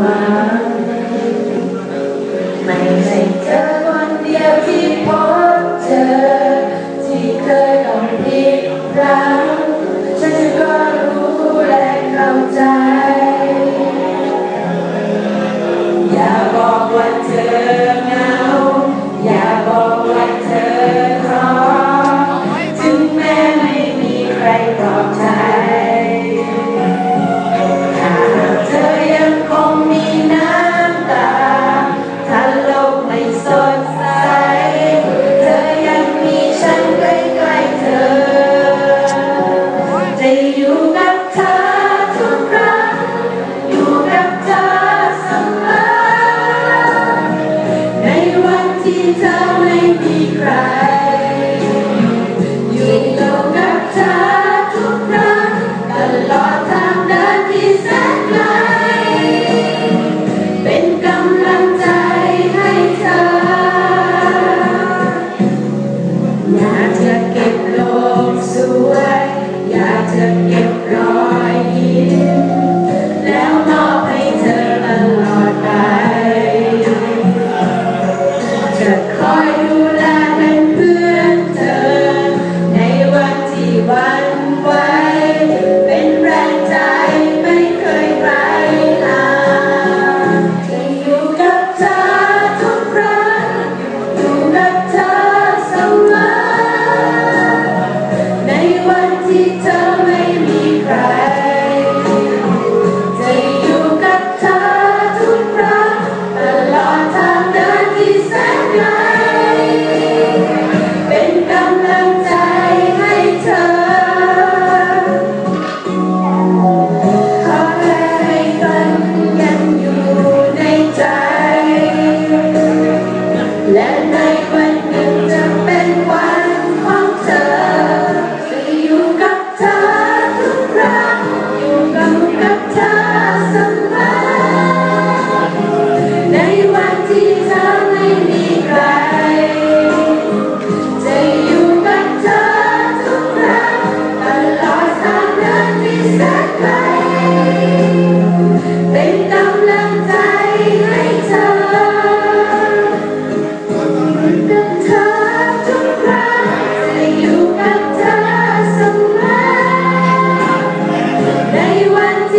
Wow. and night.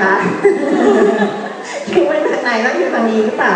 คะอยู่ไว้ทางไหนแล้วอยู่ทางนี้หรือเปล่า